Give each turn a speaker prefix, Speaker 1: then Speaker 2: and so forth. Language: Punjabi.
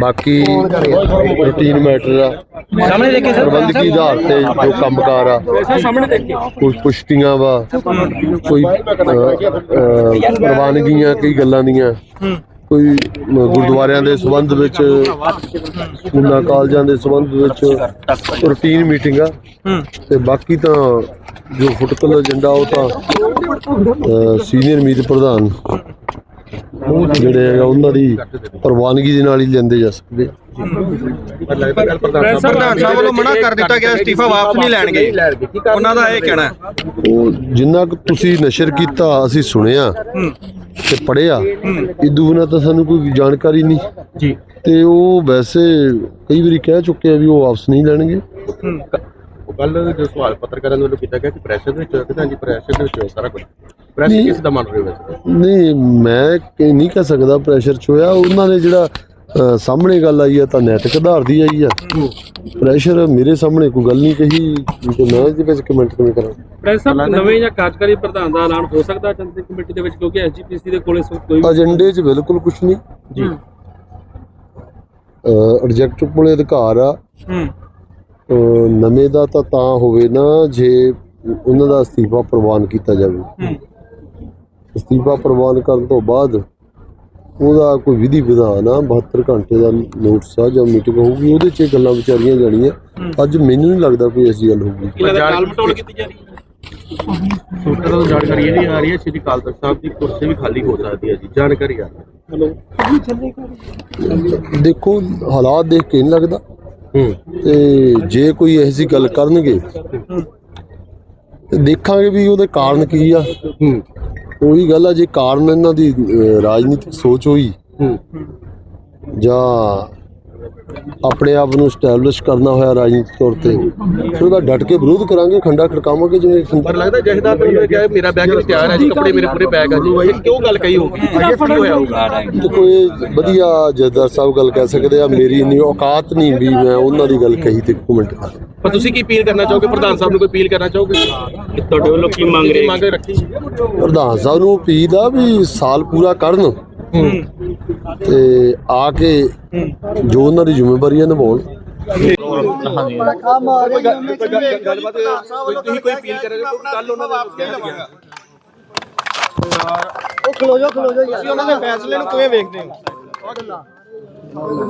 Speaker 1: ਬਾਕੀ ਰੂਟੀਨ ਮੈਟਰ ਆ।
Speaker 2: ਸਾਹਮਣੇ ਦੇਖੇ ਸਰ?
Speaker 1: ਪ੍ਰਬੰਧਕੀ ਆਧਾਰ ਤੇ ਜੋ ਕੰਮਕਾਰ ਆ
Speaker 2: ਸਾਹਮਣੇ ਦੇਖੇ।
Speaker 1: ਕੁਝ ਪੁਸ਼ਟੀਆਂ ਵਾ ਕੋਈ ਪ੍ਰਵਾਨਗੀਆਂ ਕਈ ਗੱਲਾਂ ਦੀਆਂ। ਕੋਈ ਗੁਰਦੁਆਰਿਆਂ ਦੇ ਸੰਬੰਧ ਵਿੱਚ ਸਕੂਲਾਂ ਕਾਲਜਾਂ ਦੇ ਸੰਬੰਧ ਵਿੱਚ ਰੂਟੀਨ ਮੀਟਿੰਗ ਆ। ਤੇ ਬਾਕੀ ਤਾਂ ਜੋ ਫੁਟਕਲ ਏਜੰਡਾ ਉਹ ਤਾਂ ਸੀਨੀਅਰ ਮੀਤ ਪ੍ਰਧਾਨ ਜਿਹੜੇ ਹੈਗਾ ਉਹਨਾਂ ਦੀ ਪ੍ਰਵਾਨਗੀ ਦੇ ਨਾਲ ਹੀ ਲੈਂਦੇ ਜਾ ਸਕਦੇ
Speaker 2: ਪ੍ਰਧਾਨ ਸਾਹਿਬ ਵੱਲੋਂ ਮਨਾ ਕਰ ਦਿੱਤਾ ਗਿਆ ਅਸਤੀਫਾ ਵਾਪਸ ਨਹੀਂ ਲੈਣਗੇ। ਉਹਨਾਂ ਦਾ ਇਹ ਕਹਿਣਾ ਹੈ।
Speaker 1: ਉਹ ਜਿੰਨਾ ਕੁ ਤੁਸੀਂ ਨਸ਼ਰ ਕੀਤਾ ਅਸੀਂ ਸੁਣਿਆ ਤੇ ਪੜਿਆ ਇਦੋਂ ਬਿਨਾਂ ਤਾਂ ਸਾਨੂੰ ਕੋਈ ਜਾਣਕਾਰੀ ਨਹੀਂ।
Speaker 2: ਜੀ।
Speaker 1: ਤੇ ਉਹ ਵੈਸੇ ਕਈ ਵਾਰੀ ਕਹਿ ਚੁੱਕੇ ਆ ਵੀ ਉਹ ਵਾਪਸ ਨਹੀਂ ਲੈਣਗੇ।
Speaker 3: ਕੱਲ ਜੋ ਸਵਾਲ ਪੱਤਰਕਾਰਾਂ ਵੱਲੋਂ ਕੀਤਾ ਗਿਆ ਕਿ ਪ੍ਰੈਸ਼ਰ ਦੇ ਵਿੱਚ ਹੋਇਆ ਕਿ ਹਾਂਜੀ ਪ੍ਰੈਸ਼ਰ ਦੇ ਵਿੱਚ ਸਾਰਾ ਕੁਝ ਪ੍ਰੈਸ਼ਰ
Speaker 1: ਨਹੀਂ।
Speaker 3: ਕਿਸ ਦਾ ਮੰਨ ਰਹੇ ਹੋ
Speaker 1: ਨਹੀਂ ਮੈਂ ਕਿ- ਨਹੀਂ ਕਹਿ ਸਕਦਾ ਪ੍ਰੈਸ਼ਰ ਚ ਹੋਇਆ। ਉਹਨਾਂ ਨੇ ਜਿਹੜਾ ਅ, ਸਾਹਮਣੇ ਗੱਲ ਆਈ ਆ ਤਾਂ ਨੈਤਿਕ ਆਧਾਰ ਦੀ ਆਈ ਆ। ਪ੍ਰੈਸ਼ਰ ਮੇਰੇ ਸਾਹਮਣੇ ਕੋਈ ਗੱਲ ਨਹੀਂ ਕਹੀ। ਤੇ ਮੈਂ ਇਹਦੇ ਵਿੱਚ ਕਮੈਂਟ ਕਿਵੇਂ ਕਰਾਂ?
Speaker 4: ਪ੍ਰੈਸ ਸਾਹਿਬ ਨਵੇਂ ਜਾਂ ਕਾਰਜਕਾਰੀ ਪ੍ਰਧਾਨ ਦਾ ਐਲਾਨ ਹੋ ਸਕਦਾ ਜਨਤਕ ਕਮੇਟੀ ਦੇ ਵਿੱਚ? ਕਿਉਂਕਿ ਐਸਜੀਪੀਸੀ ਦੇ ਕੋਲ ਇਸ ਵਕਤ ਕੋਈ
Speaker 1: ਏਜੰਡੇ 'ਚ ਬਿਲਕੁਲ ਕੁਝ ਨਹੀਂ।
Speaker 4: ਜੀ।
Speaker 1: ਐਡਜੈਕਟਿਵ ਕੋਲੇ ਅਧਿਕਾਰ ਆ।
Speaker 4: ਹੂੰ।
Speaker 1: ਅਹ ਨਵੇਂ ਦਾ ਤਾਂ ਤਾਂ ਹੋਵੇ ਨਾ ਜੇ ਉਹਨਾਂ ਦਾ ਅਸਤੀਫਾ ਪ੍ਰਵਾਨ ਕੀਤਾ ਜਾਵੇ।
Speaker 4: ਹੂੰ।
Speaker 1: ਅਸਤੀਫਾ ਪ੍ਰਵਾਨ ਕਰਨ ਤੋਂ ਬਾਅਦ ਉਹਦਾ ਕੋਈ ਵਿਧੀ ਵਿਧਾਨ ਆ 72 ਘੰਟੇ ਦਾ ਨੋਟਿਸ ਆ ਜਾਂ ਮੀਟਿੰਗ ਹੋਊਗੀ ਉਹਦੇ 'ਚ ਇਹ ਗੱਲਾਂ ਵਿਚਾਰੀਆਂ ਜਾਣੀਆਂ। ਅੱਜ ਮੈਨੂੰ ਨਹੀਂ ਲੱਗਦਾ ਕੋਈ ਐਸੀ ਗੱਲ ਹੋਊਗੀ।
Speaker 4: ਕੀ ਲੱਗਦਾ ਟਾਲ ਮਟੋਲ ਕੀਤੀ ਜਾ ਰਹੀ ਹੈ?
Speaker 3: ਸੂਤਰਾਂ ਤੋਂ ਜਾਣਕਾਰੀ ਇਹ ਵੀ ਆ ਰਹੀ ਹੈ ਸ਼੍ਰੀ ਅਕਾਲ ਤਖਤ ਸਾਹਿਬ ਦੀ ਕੁਰਸੀ ਵੀ ਖਾਲੀ ਹੋ ਸਕਦੀ ਹੈ ਜੀ ਜਾਣਕਾਰੀ ਆ ਰਹੀ ਹੈ।
Speaker 1: ਦੇਖੋ ਹਾਲਾਤ ਦੇਖ ਕੇ ਨਹੀਂ ਲੱਗਦਾ।
Speaker 3: ਹੂੰ।
Speaker 1: ਤੇ ਜੇ ਕੋਈ ਐਸੀ ਗੱਲ ਕਰਨਗੇ ਤੇ ਦੇਖਾਂਗੇ ਵੀ ਉਹਦੇ ਕਾਰਨ ਕੀ ਆ। ਉਹੀ ਗੱਲ ਆ ਜੇ ਕਾਰਨ ਇਹਨਾਂ ਦੀ ਅਹ, ਰਾਜਨੀਤਿਕ ਸੋਚ ਹੋਈ ਜਾਂ ਆਪਣੇ ਆਪ ਨੂੰ ਸਟੈਬਲਿਸ਼ ਕਰਨਾ ਹੋਇਆ ਰਾਜਨੀਤਿਕ ਤੌਰ ਤੇ ਫਿਰ ਉਹਦਾ ਡਟ ਕੇ ਵਿਰੋਧ ਕਰਾਂਗੇ ਖੰਡਾ ਖੜਕਾਵਾਂਗੇ ਜਿਵੇਂ
Speaker 3: ਪਰ ਲੱਗਦਾ ਜਹਦਾਰ ਨੂੰ ਕਿਹਾ ਮੇਰਾ ਬੈਗ ਵੀ ਤਿਆਰ ਹੈ ਜੀ ਕੱਪੜੇ ਮੇਰੇ ਪੂਰੇ ਬੈਗ ਆ ਜੀ। ਇਹ ਕਿਉਂ ਗੱਲ ਕਹੀ ਹੋਊਗੀ? ਇਹ ਕੀ ਹੋਇਆ ਹੋਊਗਾ?
Speaker 1: ਦੇਖੋ ਇਹ ਵਧੀਆ ਜਥੇਦਾਰ ਸਾਹਿਬ ਗੱਲ ਕਹਿ ਸਕਦੇ ਆ ਮੇਰੀ ਇੰਨੀ ਔਕਾਤ ਨਹੀਂ ਵੀ ਮੈਂ ਉਹਨਾਂ ਦੀ ਗੱਲ ਕਹੀ ਤੇ ਕਮੈਂਟ ਕਰ
Speaker 3: ਪਰ ਤੁਸੀਂ ਕੀ ਅਪੀਲ ਕਰਨਾ ਚਾਹੋਗੇ? ਪ੍ਰਧਾਨ ਸਾਹਿਬ ਨੂੰ ਕੋਈ ਅਪੀਲ ਕਰਨਾ ਚਾਹੋਗੇ?
Speaker 2: ਤੁਹਾਡੇ ਵੱਲੋਂ ਕੀ ਮੰਗ
Speaker 3: ਕੀ
Speaker 2: ਰਹੇ
Speaker 3: ਮੰਗ ਰੱਖੀ
Speaker 1: ਪ੍ਰਧਾਨ ਸਾਹਿਬ ਨੂੰ ਅਪੀਲ ਆ ਵੀ ਸਾਲ ਪੂਰਾ ਕਰਨ। ਤੇ ਆ ਕੇ ਜੋ ਉਹਨਾਂ ਦੀ ਜ਼ਿੰਮੇਵਾਰੀ ਹੈ ਨਿਭਾਉਣ।
Speaker 3: ਗੱਲਬਾਤ ਕੋਈ ਤੁਸੀਂ ਕੋਈ ਅਪੀਲ ਕਰੇ ਕੱਲ ਉਹਨਾਂ ਦਾ ਉਹ ਖਲੋ ਜਾ ਖਲੋ ਜਾ ਤੁਸੀਂ ਉਹਨਾਂ ਦੇ ਫੈਸਲੇ ਨੂੰ ਕਿਵੇਂ ਵੇਖਦੇ ਹੋ?